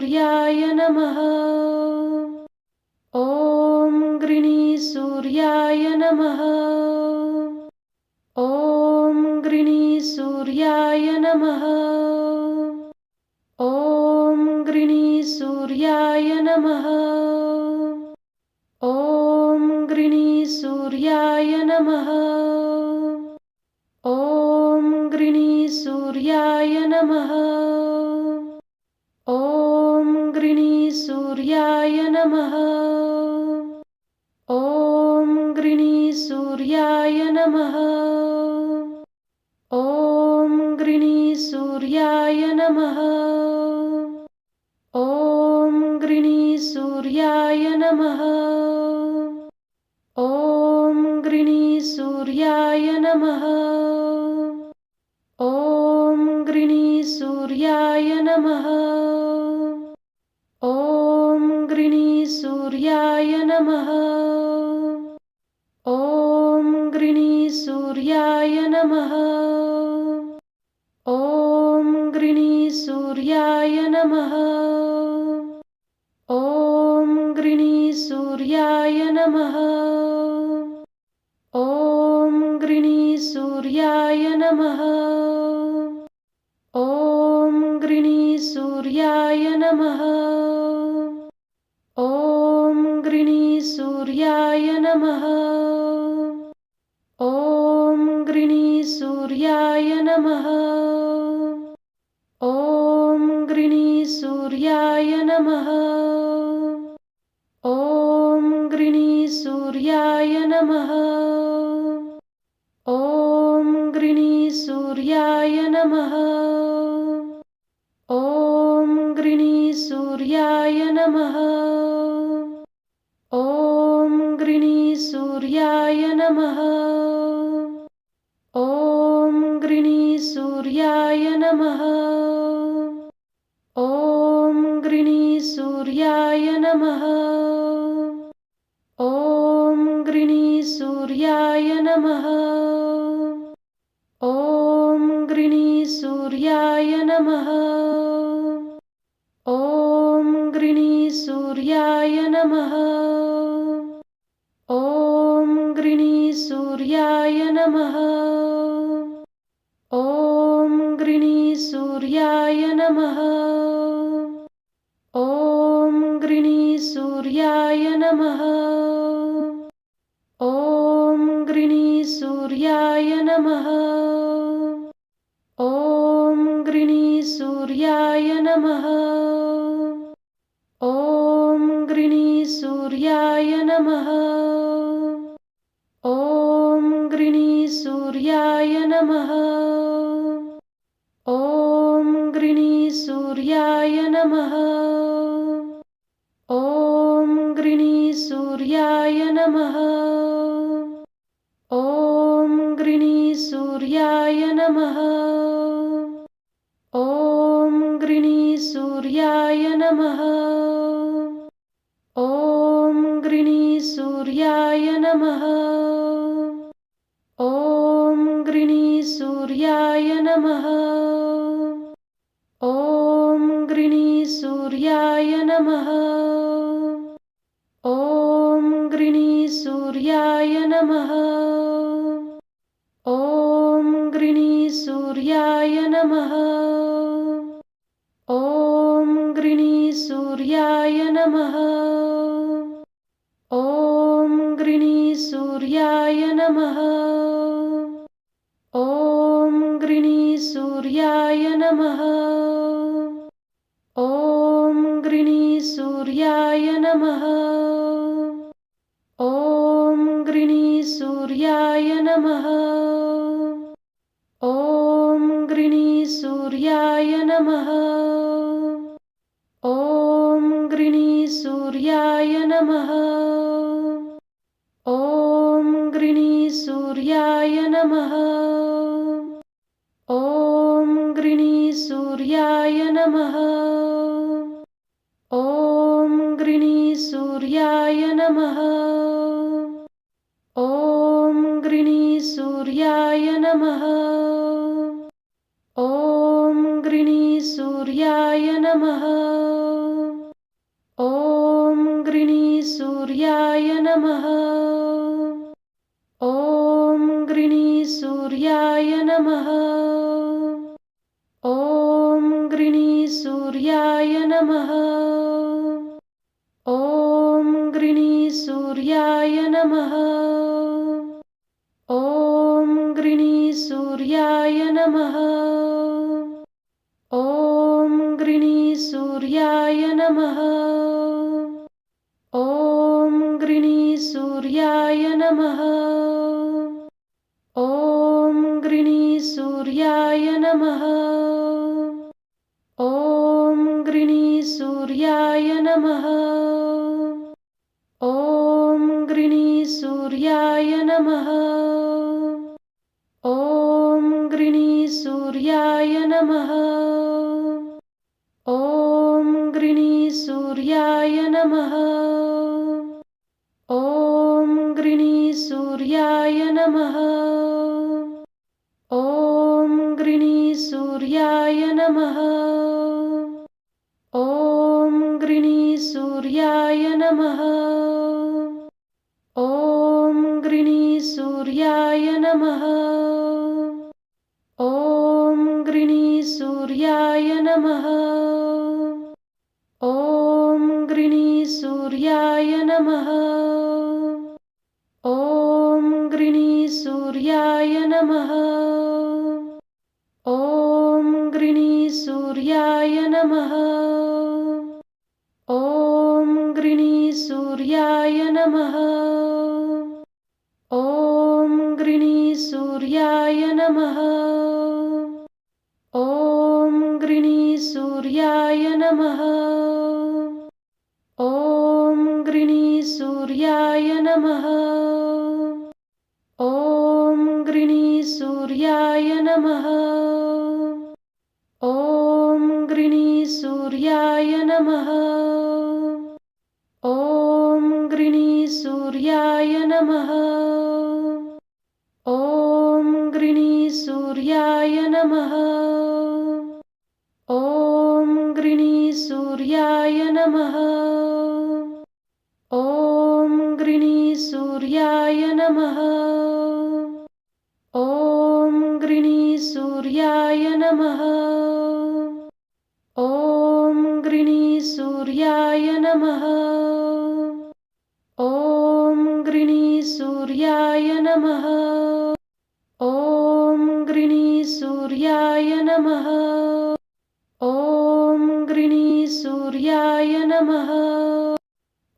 सूर्याय नमः। ॐ गृणीसूर्याय नमः। ॐ गृणीसूर्याय नमः। ॐ गृणीसूर्याय नमः गृणीसूर्याय नमः। ॐ गृणीसूर्याय नमः। ॐ गृणीसूर्याय नमः। ॐ गृणीसूर्याय नमः। ॐ गृणीसूर्याय नमः। ॐ गृणीसूर्याय नमः गृणीसूर्याय नमः। ॐ गृणीसूर्याय नमः। ॐ गृणीसूर्याय नमः। ॐ गृणीसूर्याय नमः गृणीसूर्याय नमः। ॐ गृणीसूर्याय नमः। ॐ गृणीसूर्याय नमः। ॐ गृणीसूर्याय नमः। ॐ गृणीसूर्याय नमः। ॐ गृणीसूर्याय नमः गृणीसूर्याय नमः। ॐ गृणीसूर्याय नमः। ॐ गृणीसूर्याय नमः। ॐ गृणीसूर्याय नमः। ॐ गृणीसूर्याय नमः गृणीसूर्याय नमः। ॐ गृणीसूर्याय नमः। ॐ गृणीसूर्याय नमः। ॐ गृणीसूर्याय नमः। ॐ गृणीसूर्याय नमः। ॐ गृणीसूर्याय नमः गृणीसूर्याय नमः। ॐ गृणीसूर्याय नमः। ॐ गृणीसूर्याय नमः। ॐ गृणीसूर्याय नमः। ॐ गृणीसूर्याय नमः। ॐ गृणीसूर्याय नमः नमः। ॐ गृणीसूर्याय नमः। ॐ गृणीसूर्याय नमः। ॐ गृणीसूर्याय नमः। ॐ गृणीसूर्याय नमः। ॐ गृणीसूर्याय नमः गृणीसूर्याय नमः। ॐ गृणीसूर्याय नमः। ॐ गृणीसूर्याय नमः। ॐ गृणीसूर्याय नमः। ॐ गृणीसूर्याय नमः। ॐ गृणीसूर्याय नमः नमः। ॐ गृणीसूर्याय नमः। ॐ गृणीसूर्याय नमः। ॐ गृणीसूर्याय नमः। ॐ गृणीसूर्याय नमः। ॐ गृणीसूर्याय नमः। गृणीसूर्याय नमः। ॐ गृणीसूर्याय नमः। ॐ गृणीसूर्याय नमः। ॐ गृणीसूर्याय नमः। ॐ गृणीसूर्याय नमः। ॐ गृणीसूर्याय नमः गृणीसूर्याय नमः। ॐ गृणीसूर्याय नमः। ॐ गृणीसूर्याय नमः। ॐ गृणीसूर्याय नमः। ॐ गृणीसूर्याय नमः। ॐ गृणीसूर्याय नमः गृणी सूर्याय नमः। ॐ गृणी सूर्याय नमः। ॐ गृणी सूर्याय नमः। ॐ गृणी सूर्याय नमः। ॐ गृणी सूर्याय नमः। ॐ गृणी सूर्याय नमः। गृणीसूर्याय नमः। ॐ गृणीसूर्याय नमः। ॐ गृणीसूर्याय नमः। ॐ गृणीसूर्याय नमः। ॐ गृणीसूर्याय नमः। ॐ गृणीसूर्याय नमः सूर्याय नमः। ॐ गृणी सूर्याय नमः।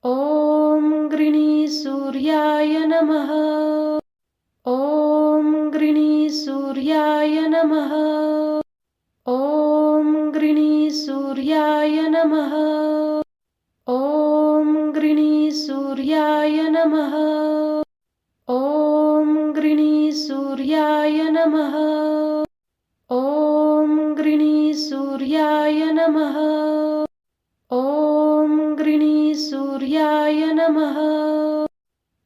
ॐ गृणी सूर्याय नमः। ॐ गृणी सूर्याय नमः। ॐ गृणी सूर्याय नमः। ॐ गृणी सूर्याय नमः। गृणीसूर्याय नमः।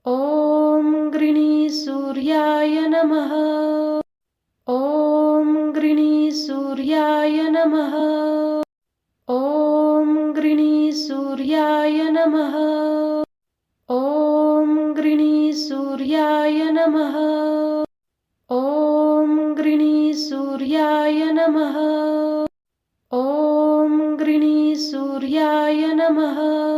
ॐ गृणीसूर्याय नमः। ॐ गृणीसूर्याय नमः। ॐ गृणीसूर्याय नमः। ॐ गृणीसूर्याय नमः। ॐ गृणीसूर्याय नमः। ॐ गृणीसूर्याय नमः